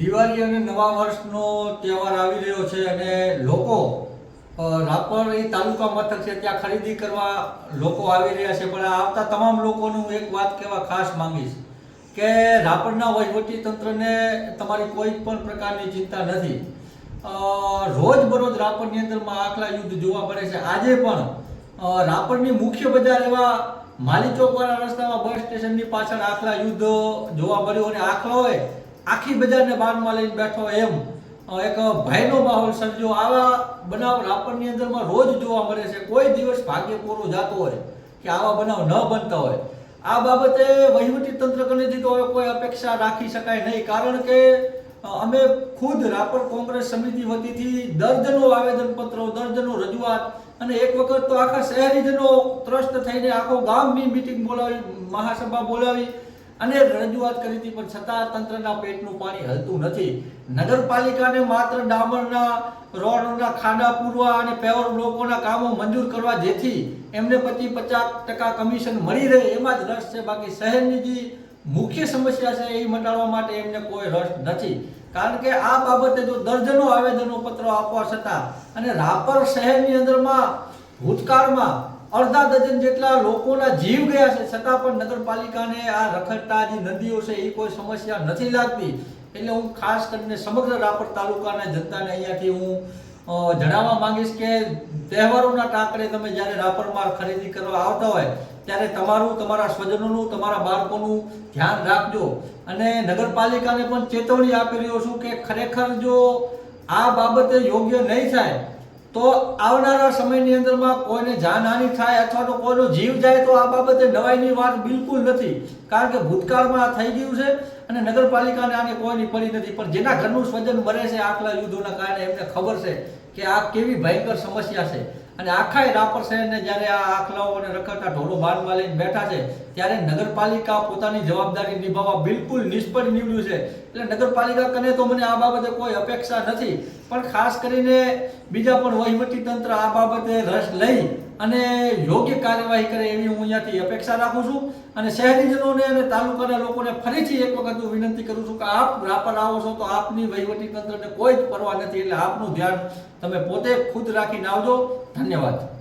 દિવાળી અને નવા વર્ષનો તહેવાર આવી રહ્યો છે અને લોકો રાપર તાલુકા મથક છે, ત્યાં ખરીદી કરવા લોકો આવી રહ્યા છે. પણ આવતા તમામ લોકોનું એક વાત કહેવા ખાસ માંગીશ કે રાપરના તંત્રને તમારી કોઈ પણ પ્રકારની ચિંતા નથી. રોજબરોજ રાપરની અંદરમાં આખલા યુદ્ધ જોવા મળે છે. આજે પણ રાપરની મુખ્ય બજાર એવા માલી ચોકવાળા રસ્તામાં બસ સ્ટેશનની પાછળ આખલા યુદ્ધ જોવા મળ્યું અને આખલાઓએ આખી બજારને બારમાં લઈને બેઠો એમ. એક ભયનો માહોલ સર્જો આવા બનાવ રાપરની અંદરમાં રોજ જોવા મળે છે. કોઈ દિવસ ભાગ્ય પૂરો જાતો હોય કે આવા બનાવ ન બનતા હોય. આ બાબતે વહીવટી તંત્ર કનેથી તો હવે કોઈ અપેક્ષા રાખી શકાય નહીં. કારણ કે અમે ખુદ રાપર કોંગ્રેસ સમિતિ વતીથી દર્દનો આવેદનપત્રો, દર્દનો રજૂઆત અને એક વખત તો આખા શહેરીજનો ત્રસ્ત થઈને આખો ગામની મિટિંગ બોલાવી, મહાસભા બોલાવી અને રજૂઆત કરી હતી, પણ છતાં તંત્રના પેટનું પાણી હલતું નથી. નગરપાલિકાને માત્ર ડામરના, રોડના ખાડા પૂરવા અને પેવર બ્લોકોના કામો મંજૂર કરવા જેથી એમને પચીસ પચાસ ટકા કમિશન મળી રહે, એમાં જ રસ છે. બાકી શહેરની જે મુખ્ય સમસ્યા છે, એ મટાડવા માટે એમને કોઈ રસ નથી. કારણ કે આ બાબતે જો દર્જનો આવેદનો પત્રો આપવા છતાં અને રાપર શહેરની અંદરમાં ભૂતકાળમાં અડધા ડઝન જેટલા લોકોના જીવ ગયા છે, છતાં પણ નગરપાલિકાને આ રખડતા જે નદીઓ છે એ કોઈ સમસ્યા નથી લાગતી. એટલે હું ખાસ કરીને સમગ્ર રાપર તાલુકાના જનતાને અહીંયાથી હું જણાવવા માંગીશ કે તહેવારોના ટાંકરે તમે જ્યારે રાપરમાં ખરીદી કરવા આવતા હોય, ત્યારે તમારું, તમારા સ્વજનોનું, તમારા બાળકોનું ધ્યાન રાખજો. અને નગરપાલિકાને પણ ચેતવણી આપી રહ્યો છું કે ખરેખર જો આ બાબતે યોગ્ય નહીં થાય તો આવનારા સમયની અંદરમાં કોઈને જાનહાનિ થાય અથવા તો કોઈનો જીવ જાય તો આ બાબતે નવાઈની વાત બિલકુલ નથી. કારણ કે ભૂતકાળમાં આ થઈ ગયું છે અને નગરપાલિકાને આને કોઈની પડી નથી. પણ જેના ઘરનું સ્વજન મરે છે આખલા યુદ્ધોના કારણે એમને ખબર છે કે આ કેવી ભયંકર સમસ્યા છે. અને આખા રાપર શહેરને જ્યારે આ આખલાઓ અને રખડતા ઢોલો બારમાં લઈને બેઠા છે, ત્યારે નગરપાલિકા પોતાની જવાબદારી નિભાવવા બિલકુલ નિષ્ફળ નીવડ્યું છે. એટલે નગરપાલિકા કને તો મને આ બાબતે કોઈ અપેક્ષા નથી. પણ ખાસ કરીને બીજા પણ વહીવટી તંત્ર આ બાબતે રસ લઈ અને યોગ્ય કાર્યવાહી કરે એવી હું અહીંયાથી અપેક્ષા રાખું છું. અને શહેરીજનોને અને તાલુકાના લોકોને ફરીથી એક વખત હું વિનંતી કરું છું કે આપ રાપર આવો છો તો આપની વહીવટી તંત્રને કોઈ જ પરવા નથી, એટલે આપનું ધ્યાન તમે પોતે ખુદ રાખીને આવજો. ધન્યવાદ.